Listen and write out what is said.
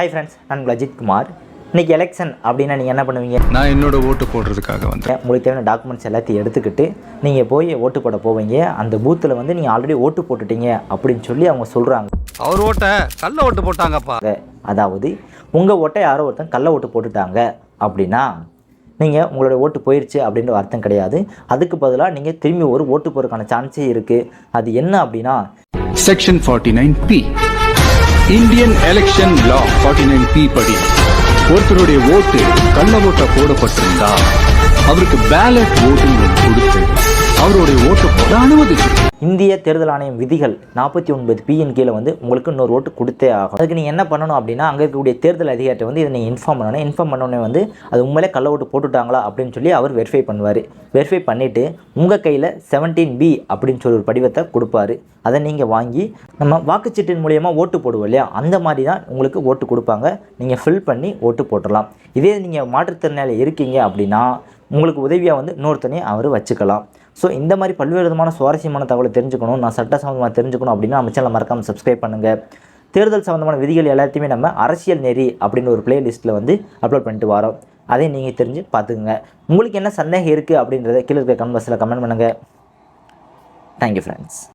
Hi friends நான் உங்கள் அஜித் குமார். இன்னைக்கு எலெக்ஷன் அப்படின்னா நீங்கள் என்ன பண்ணுவீங்க? நான் என்னோட ஓட்டு போடுறதுக்காக வந்தேன். உங்களுக்கு தேவையான டாக்குமெண்ட்ஸ் எல்லாத்தையும் எடுத்துக்கிட்டு நீங்கள் போய் ஓட்டு போட போவீங்க. அந்த பூத்தில் வந்து நீங்கள் ஆல்ரெடி ஓட்டு போட்டுட்டீங்க அப்படின்னு சொல்லி அவங்க சொல்கிறாங்க அவர் ஓட்ட கள்ள ஓட்டு போட்டாங்கப்பா. அதாவது உங்கள் ஓட்டை யாரோ ஒருத்தன் கள்ள ஓட்டு போட்டுட்டாங்க அப்படின்னா நீங்கள் உங்களுடைய ஓட்டு போயிடுச்சு அப்படின்ற அர்த்தம் கிடையாது. அதுக்கு பதிலாக நீங்கள் திரும்பி ஒரு ஓட்டு போகிறதுக்கான சான்ஸே இருக்குது அது என்ன அப்படின்னா section forty nine B Indian election law forty nine B படி. ஒருத்தருடைய ஓட்டு கள்ள ஓட்டா போடப்பட்டிருந்தா அவருக்கு பேலட் ஓட்டுன்னு கொடுத்து அவருடைய ஓட்டு போட அனுமதிச்சு இந்திய தேர்தல் ஆணையம் விதிகள் நாற்பத்தி ஒன்பது பியின் கீழே வந்து உங்களுக்கு இன்னொரு ஓட்டு கொடுத்தே ஆகும் அதுக்கு நீங்கள் என்ன பண்ணணும் அப்படின்னா அங்கே இருக்கக்கூடிய தேர்தல் அதிகாரிட்ட வந்து இதை நீங்கள் இன்ஃபார்ம் பண்ணணும். இன்ஃபார்ம் பண்ணோடனே வந்து அது உண்மையிலே கள்ள ஓட்டு போட்டுட்டாங்களா அப்படின்னு சொல்லி அவர் வெரிஃபை பண்ணுவார். வெரிஃபை பண்ணிவிட்டு உங்கள் கையில் செவன்டீன் பி அப்படின்னு சொல்லி ஒரு படிவத்தை கொடுப்பாரு. அதை நீங்கள் வாங்கி நம்ம வாக்குச்சீட்டின் மூலியமாக ஓட்டு போடுவோம் இல்லையா? அந்த மாதிரி தான் உங்களுக்கு ஓட்டு கொடுப்பாங்க. நீங்கள் ஃபில் பண்ணி ஓட்டு போட்டுடலாம். இதே நீங்கள் மாற்றுத்திறனாளி இருக்கீங்க அப்படின்னா உங்களுக்கு உதவியாக வந்து இன்னொருத்தனையும் அவர் வச்சுக்கலாம். ஸோ இந்த மாதிரி பல்வேறு விதமான சுவாரஸ்யமான தகவலை தெரிஞ்சுக்கணும் நான் சட்ட சம்மந்தமாக தெரிஞ்சுக்கணும் அப்படின்னா நம்ம சேனல் மறக்காமல் சப்ஸ்கிரைப் பண்ணுங்கள் தேர்தல் சம்மந்தமான விதிகள் எல்லாத்தையுமே நம்ம அரசியல் நெறி அப்படின்னு ஒரு பிளேலிஸ்ட்டில் வந்து அப்லோட் பண்ணிட்டு வரோம். அதையும் நீங்கள் தெரிஞ்சு பார்த்துக்குங்க. உங்களுக்கு என்ன சந்தேகம் இருக்குது அப்படின்றத கீழே இருக்க கமெண்ட் பாக்ஸில் கமெண்ட் பண்ணுங்கள் தேங்க்யூ ஃப்ரெண்ட்ஸ்